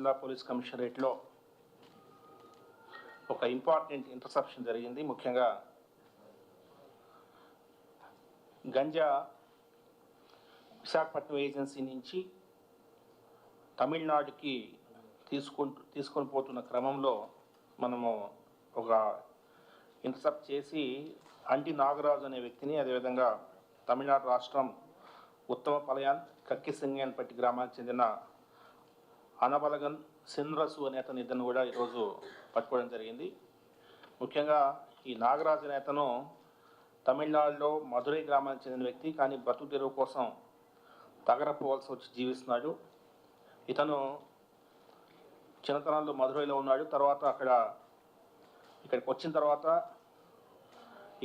జిల్లా పోలీస్ కమిషనరేట్లో ఒక important interception జరిగింది. ముఖ్యంగా గంజా విశాఖపట్నం ఏజెన్సీ నుంచి తమిళనాడుకి తీసుకుంటూ తీసుకొని పోతున్న క్రమంలో మనము ఒక ఇంటర్సెప్ట్ చేసి అంటి నాగరాజు అనే వ్యక్తిని అదేవిధంగా తమిళనాడు రాష్ట్రం ఉత్తమ పలయాన్ కక్కిసింగన్పట్టి గ్రామానికి చెందిన అనబలగన్ సిన్రసు అనే అతని ఇద్దరిని కూడా ఈరోజు పట్టుకోవడం జరిగింది. ముఖ్యంగా ఈ నాగరాజు నేతను తమిళనాడులో మధురై గ్రామానికి చెందిన వ్యక్తి కానీ బతుకు తెరువు కోసం తగరపోవాల్సి వచ్చి జీవిస్తున్నాడు. ఇతను చిన్నతనంలో మధురైలో ఉన్నాడు. తర్వాత అక్కడ ఇక్కడికి వచ్చిన తర్వాత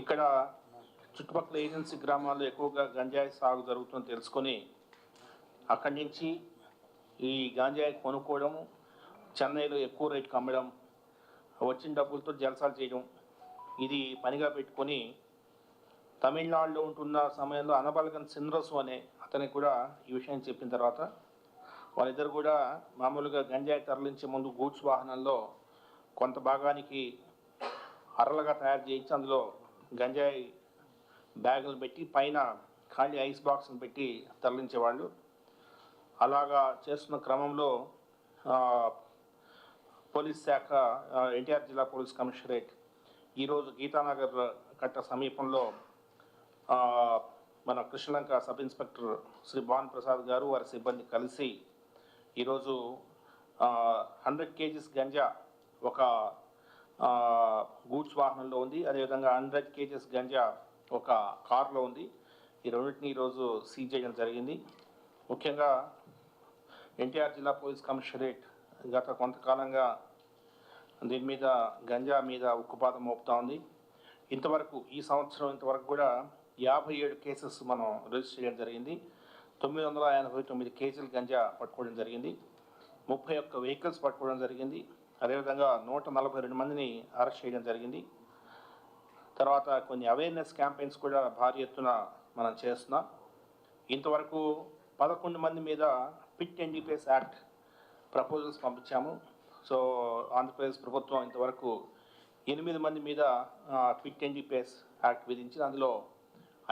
ఇక్కడ చుట్టుపక్కల ఏజెన్సీ గ్రామాల్లో ఎక్కువగా గంజాయి సాగు జరుగుతుందని తెలుసుకొని అక్కడి నుంచి ఈ గంజాయి కొనుక్కోవడం చెన్నైలో ఎక్కువ రేటుకి అమ్మడం వచ్చిన డబ్బులతో జలసాలు చేయడం ఇది పనిగా పెట్టుకొని తమిళనాడులో ఉంటున్న సమయంలో అనబలగన్ సింద్రసు అనే అతనికి కూడా ఈ విషయం చెప్పిన తర్వాత వాళ్ళిద్దరు కూడా మామూలుగా గంజాయి తరలించే ముందు గూడ్స్ వాహనంలో కొంత భాగానికి అరలుగా తయారు చేయించి అందులో గంజాయి బ్యాగులు పెట్టి పైన ఖాళీ ఐస్ బాక్స్ని పెట్టి తరలించేవాళ్ళు. అలాగా చేస్తున్న క్రమంలో పోలీస్ శాఖ ఎన్టీఆర్ జిల్లా పోలీస్ కమిషనరేట్ ఈరోజు గీతానగర్ కట్ట సమీపంలో మన కృష్ణలంక సబ్ ఇన్స్పెక్టర్ శ్రీ భాన్ ప్రసాద్ గారు వారి సిబ్బంది కలిసి ఈరోజు హండ్రెడ్ కేజీస్ గంజా ఒక గూడ్స్ వాహనంలో ఉంది. అదేవిధంగా హండ్రెడ్ కేజీస్ గంజా ఒక కారులో ఉంది. ఈ రెండింటిని ఈరోజు సీజ్ చేయడం జరిగింది. ముఖ్యంగా ఎన్టీఆర్ జిల్లా పోలీస్ కమిషనరేట్ గత కొంతకాలంగా దీని మీద గంజా మీద ఉక్కుపాతం మోపుతా ఉంది. ఇంతవరకు ఈ సంవత్సరం ఇంతవరకు కూడా యాభై ఏడు కేసెస్ మనం రిజిస్టర్ చేయడం జరిగింది. తొమ్మిది వందల ఎనభై తొమ్మిది కేజీలు గంజా పట్టుకోవడం జరిగింది. ముప్పై ఒక్క వెహికల్స్ పట్టుకోవడం జరిగింది. అదేవిధంగా నూట నలభై రెండు మందిని అరెస్ట్ చేయడం జరిగింది. తర్వాత కొన్ని అవేర్నెస్ క్యాంపెయిన్స్ కూడా భారీ ఎత్తున మనం చేస్తున్నాం. ఇంతవరకు పదకొండు మంది మీద పిట్ ఎన్జిపిఎస్ యాక్ట్ ప్రపోజల్స్ పంపించాము. సో ఆంధ్రప్రదేశ్ ప్రభుత్వం ఇంతవరకు ఎనిమిది మంది మీద పిట్ ఎన్జిపిఎస్ యాక్ట్ విధించి అందులో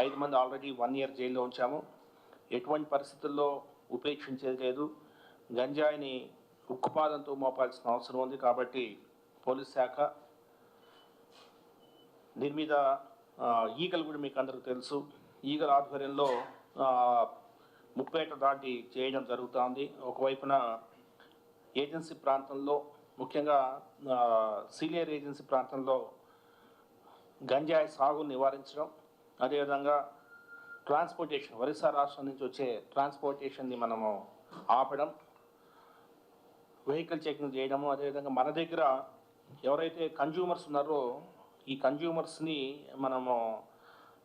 ఐదు మంది ఆల్రెడీ వన్ ఇయర్ జైల్లో ఉంచాము. ఎటువంటి పరిస్థితుల్లో ఉపేక్షించేది లేదు. గంజాయిని ఉక్కుపాదంతో మోపాల్సిన అవసరం ఉంది కాబట్టి పోలీస్ శాఖ దీని మీద ఈగలు కూడా మీకు అందరికీ తెలుసు. ఈగల ఆధ్వర్యంలో ముప్పేట దాటి చేయడం జరుగుతోంది. ఒకవైపున ఏజెన్సీ ప్రాంతంలో ముఖ్యంగా సీనియర్ ఏజెన్సీ ప్రాంతంలో గంజాయి సాగు నివారించడం అదేవిధంగా ట్రాన్స్పోర్టేషన్ ఒరిస్సా రాష్ట్రం నుంచి వచ్చే ట్రాన్స్పోర్టేషన్ని మనము ఆపడం వెహికల్ చెకింగ్ చేయడము అదేవిధంగా మన దగ్గర ఎవరైతే కన్జ్యూమర్స్ ఉన్నారో ఈ కన్జ్యూమర్స్ని మనము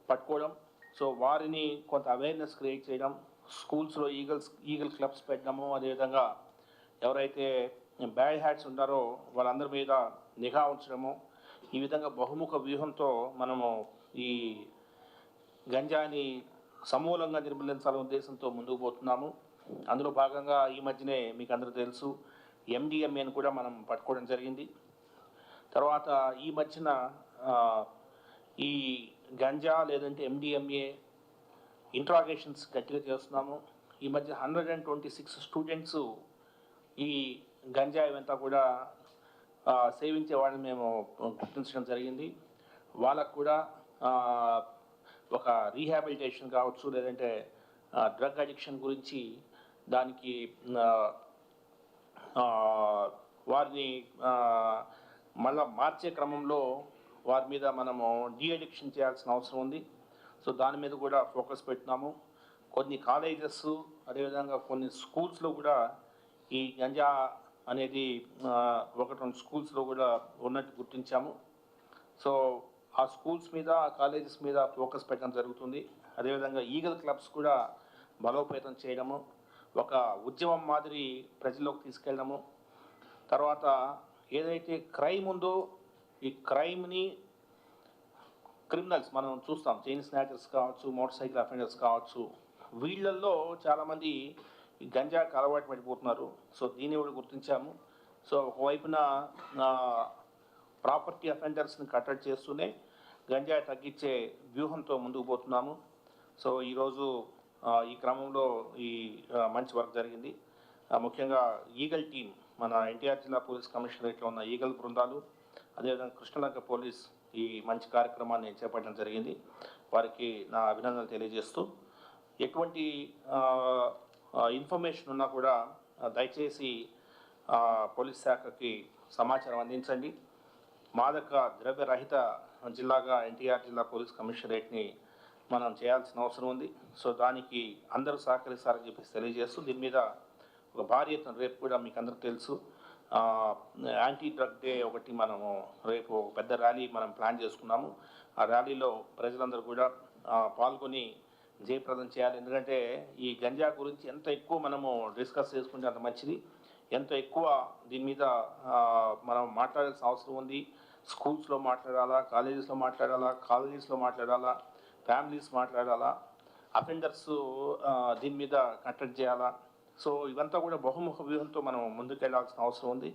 పట్టుకోవడం సో వారిని కొంత అవేర్నెస్ క్రియేట్ చేయడం స్కూల్స్లో ఈగల్స్ ఈగల్ క్లబ్స్ పెట్టడము అదేవిధంగా ఎవరైతే బ్యాడ్ హ్యాట్స్ ఉన్నారో వాళ్ళందరి మీద నిఘా ఉంచడము ఈ విధంగా బహుముఖ వ్యూహంతో మనము ఈ గంజాని సమూలంగా నిర్మూలించాలనే ఉద్దేశంతో ముందుకు పోతున్నాము. అందులో భాగంగా ఈ మధ్యనే మీకు అందరూ తెలుసు ఎండిఎంఏను కూడా మనం పట్టుకోవడం జరిగింది. తర్వాత ఈ మధ్యన ఈ గంజా లేదంటే ఎండిఎంఏ ఇంట్రాగేషన్స్ గట్టిగా చేస్తున్నాము. ఈ మధ్య hundred and twenty six students ఈ గంజాయి అంతా కూడా సేవించే వాళ్ళని మేము గుర్తించడం జరిగింది. వాళ్ళకు కూడా ఒక రీహాబిలిటేషన్ కావచ్చు లేదంటే డ్రగ్ అడిక్షన్ గురించి దానికి వారిని మళ్ళా మార్చే క్రమంలో వారి మీద మనము డీ అడిక్షన్ చేయాల్సిన అవసరం ఉంది. సో దాని మీద కూడా ఫోకస్ పెట్టినాము కొన్ని కాలేజెస్ అదేవిధంగా కొన్ని స్కూల్స్లో కూడా ఈ గంజా అనేది ఆ, ఒకటి రెండు స్కూల్స్లో కూడా ఉన్నట్టు గుర్తించాము. సో ఆ స్కూల్స్ మీద ఆ కాలేజెస్ మీద ఫోకస్ పెట్టడం జరుగుతుంది. అదేవిధంగా ఈగల్ క్లబ్స్ కూడా బలోపేతం చేయడము ఒక ఉద్యమం మాదిరి ప్రజల్లోకి తీసుకెళ్ళడము. తర్వాత ఏదైతే క్రైమ్ ఉందో ఈ క్రైమ్ని క్రిమినల్స్ మనం చూస్తాం. చైన్ స్నాచర్స్ కావచ్చు మోటార్ సైకిల్ అఫెండర్స్ కావచ్చు. వీళ్ళల్లో చాలామంది ఈ గంజాకి అలవాటు పడిపోతున్నారు. సో దీన్ని కూడా గుర్తించాము. సో ఒకవైపున ప్రాపర్టీ అఫెండర్స్ని కట్టడి చేస్తూనే గంజాయి తగ్గించే వ్యూహంతో ముందుకు పోతున్నాము. సో ఈరోజు ఈ క్రమంలో ఈ మంచి వర్క్ జరిగింది. ముఖ్యంగా ఈగల్ టీం మన ఎన్టీఆర్ జిల్లా పోలీస్ కమిషనరేట్లో ఉన్న ఈగల్ బృందాలు అదేవిధంగా కృష్ణలంక పోలీస్ ఈ మంచి కార్యక్రమాన్ని చేపట్టడం జరిగింది. వారికి నా అభినందనలు తెలియజేస్తూ ఎటువంటి ఇన్ఫర్మేషన్ ఉన్నా కూడా దయచేసి పోలీస్ శాఖకి సమాచారం అందించండి. మాదక ద్రవ్య రహిత జిల్లాగా ఎన్టీఆర్ జిల్లా పోలీస్ కమిషనరేట్ని మనం చేయాల్సిన అవసరం ఉంది. సో దానికి అందరూ సహకరిస్తారని చెప్పేసి తెలియజేస్తూ దీని మీద ఒక భారీ ఎత్తున రేపు కూడా మీకు అందరికి తెలుసు. యాంటీ డ్రగ్ డే ఒకటి మనము రేపు ఒక పెద్ద ర్యాలీ మనం ప్లాన్ చేసుకున్నాము. ఆ ర్యాలీలో ప్రజలందరూ కూడా పాల్గొని జయప్రదం చేయాలి. ఎందుకంటే ఈ గంజా గురించి ఎంత ఎక్కువ మనము డిస్కస్ చేసుకుంటే అంత మంచిది. ఎంత ఎక్కువ దీని మీద మనం మాట్లాడాల్సిన అవసరం ఉంది. స్కూల్స్లో మాట్లాడాలా కాలేజెస్లో మాట్లాడాలా కాలేజెస్లో మాట్లాడాలా ఫ్యామిలీస్ మాట్లాడాలా అఫెండర్స్ దీని మీద కంటెక్ట్ చేయాలా. సో ఇవంతా కూడా బహుముఖ వ్యూహంతో మనం ముందుకెళ్ళాల్సిన అవసరం ఉంది.